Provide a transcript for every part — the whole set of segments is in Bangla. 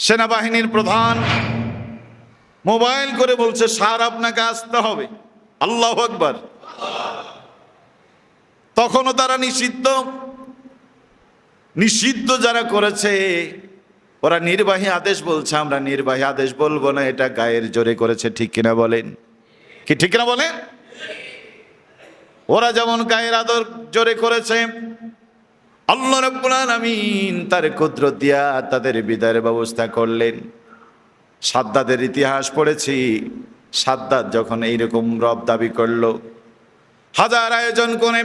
সেনাবাহিনীর প্রধান মোবাইল করে বলছে সার আপনাকে আসতে হবে। আল্লাহ আকবার। তখনও তারা নিষিদ্ধ। নিষিদ্ধ যারা করেছে, ওরা নির্বাহী আদেশ বলছে, আমরা নির্বাহী আদেশ বলব না, এটা গায়ের জোরে করেছে, ঠিক কিনা বলেন? কি ঠিক কিনা বলেন? ওরা যেমন গায়ের আদর জোরে করেছে আল্লাহ রাব্বুল আলামিন তার কুদরত দিয়া তাদের বিদায়ের ব্যবস্থা করলেন। সাদ্দাদের ইতিহাস পড়েছি। সাদ্দাদ যখন এইরকম রব দাবি করল। হাজার আয়োজন করে,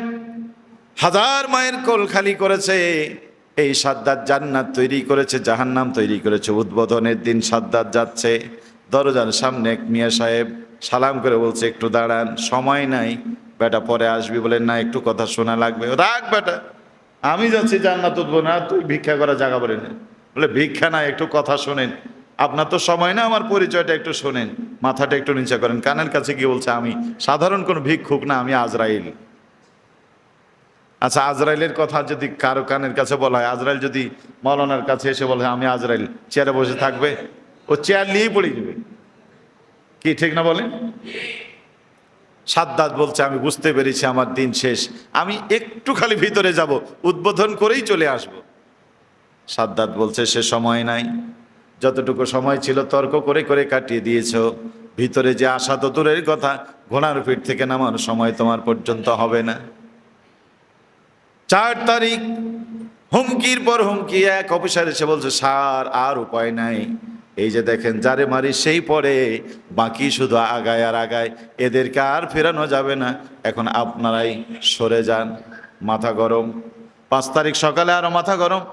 হাজার মায়ের কোল খালি করেছে। এই সাদ্দাত জান্নাত তৈরি করেছে, জাহান্নাম তৈরি করেছে। উদ্বোধনের দিন সাদ্দাত যাচ্ছে। দরজার সামনে এক মিয়া সাহেব সালাম করে বলছে, একটু দাঁড়ান, সময় নাই। বেটা পরে আসবি বলেন না, একটু কথা শোনা লাগবে। রাখ বেটা। আমি যাচ্ছি জান্নাত উঠবো না, তুই ভিক্ষা করা জায়গা বলে না। বলে, ভিক্ষা না, একটু কথা শোনেন। আপনার তো সময় না, আমার পরিচয়টা একটু শোনেন। মাথাটা একটু নিচে করেন। কানের কাছে গিয়ে বলছে, আমি সাধারণ কোনো ভিক্ষুক না, আমি আজরাইল। আচ্ছা আজরাইলের কথা যদি কারও কানের কাছে বলা হয়, আজরাইল যদি মৌলানার কাছে এসে বলে, আমি আজরাইল, চেয়ারে বসে থাকবে, ও চেয়ার নিয়েই পড়ে যাবে। কি, ঠিক না বলেন? সাদ্দাত বলছে, আমি বুঝতে পেরেছি, আমার দিন শেষ। আমি একটু খালি ভিতরে যাব, উদ্বোধন করেই চলে আসব। সাদ্দাত বলছে, সে সময় নাই। যতটুকু সময় ছিল, তর্ক করে করে কাটিয়ে দিয়েছ। ভিতরে যে আসা তো দূরের কথা, ঘোড়ার পিঠ থেকে নামার সময় তোমার পর্যন্ত হবে না। চার তারিখ, হুমকির পর হুমকি, এক অফিসার এসে বলছে সার আর উপায় নাই। এই যে দেখেন, যারে মারি সেই পরে, বাকি শুধু আগায় আর আগায়। এদেরকে আর ফেরানো যাবে না। এখন আপনারাই সরে যান, মাথা গরম। পাঁচ তারিখ সকালে আরও মাথা গরম।